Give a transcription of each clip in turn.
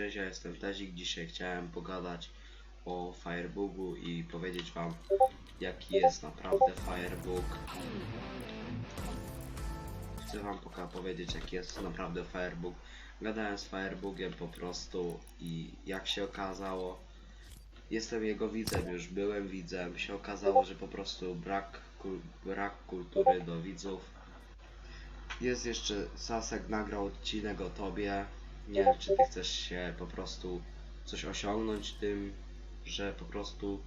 Cześć, ja jestem Tezik. Dzisiaj chciałem pogadać o Fireboogu i powiedzieć wam jaki jest naprawdę Firebook. Chcę wam poka powiedzieć jaki jest naprawdę Firebook. Gadałem z Fireboogiem po prostu i jak się okazało jestem jego widzem, już byłem widzem. Się okazało, że po prostu brak, kul- brak kultury do widzów. Jest jeszcze Sasek nagrał odcinek o tobie. Nie wiem, czy ty chcesz się po prostu coś osiągnąć tym, że po prostu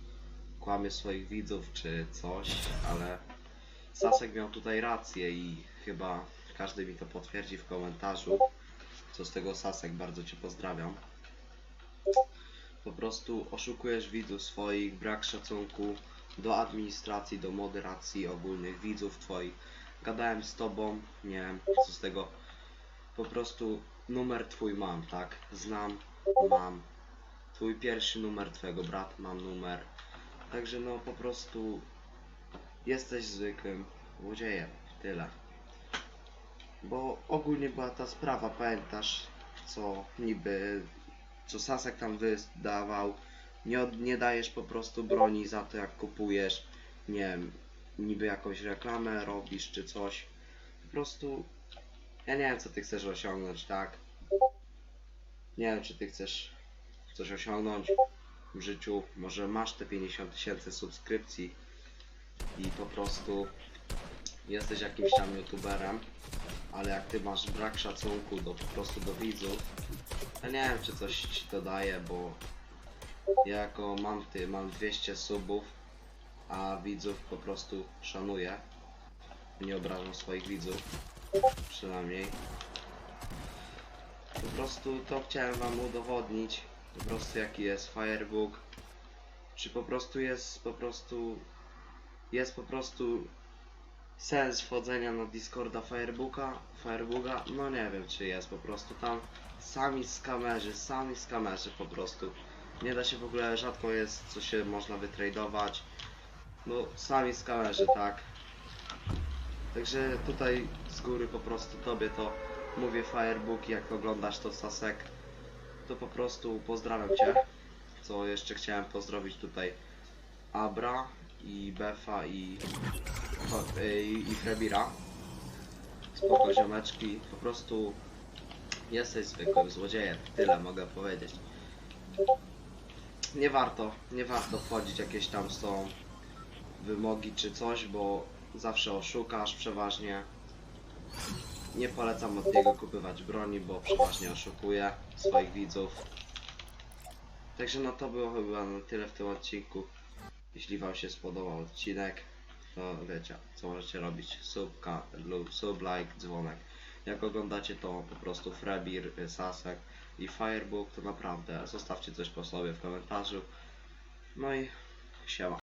kłamie swoich widzów, czy coś, ale Sasek miał tutaj rację i chyba każdy mi to potwierdzi w komentarzu. Co z tego Sasek, bardzo cię pozdrawiam. Po prostu oszukujesz widzów swoich, brak szacunku do administracji, do moderacji ogólnych widzów twoich. Gadałem z tobą, nie wiem co z tego. Po prostu numer twój mam, tak? Znam, mam. Twój pierwszy numer twojego brata mam numer. Także no po prostu jesteś zwykłym złodziejem. Tyle. Bo ogólnie była ta sprawa, pamiętasz, co niby, co Sasek tam wydawał. Nie, nie dajesz po prostu broni za to, jak kupujesz, nie wiem, niby jakąś reklamę robisz czy coś. Po prostu, ja nie wiem, co ty chcesz osiągnąć, tak? Nie wiem, czy ty chcesz coś osiągnąć w życiu. Może masz te 50 tysięcy subskrypcji i po prostu jesteś jakimś tam youtuberem, ale jak ty masz brak szacunku do po prostu do widzów, ja nie wiem, czy coś ci to daje, bo ja jako mam ty, mam 200 subów, a widzów po prostu szanuję. Nie obrażam swoich widzów, przynajmniej. Po prostu to chciałem wam udowodnić, po prostu jaki jest Firebook. Czy po prostu jest po prostu jest po prostu sens wchodzenia na Discorda Firebooka, Firebooka? No nie wiem czy jest po prostu tam sami skamerzy, sami skamerzy po prostu. Nie da się w ogóle, rzadko jest co się można wytradować. No sami skamerzy, tak. Także tutaj z góry po prostu tobie to mówię Firebook, jak oglądasz to Sasek, to po prostu pozdrawiam cię. Co jeszcze chciałem pozdrowić tutaj Abra i Befa i, i, i Frebira. Spoko ziomeczki, po prostu jesteś zwykłym złodziejem, tyle mogę powiedzieć. Nie warto, nie warto wchodzić jakieś tam są wymogi czy coś, bo zawsze oszukasz przeważnie. Nie polecam od niego kupywać broni, bo przeważnie oszukuje swoich widzów. Także no to było chyba na tyle w tym odcinku. Jeśli wam się spodobał odcinek, to wiecie co możecie robić. Subka lub sub, like, dzwonek. Jak oglądacie to po prostu Frebir, Sasek i Firebook, to naprawdę zostawcie coś po sobie w komentarzu. No i siema.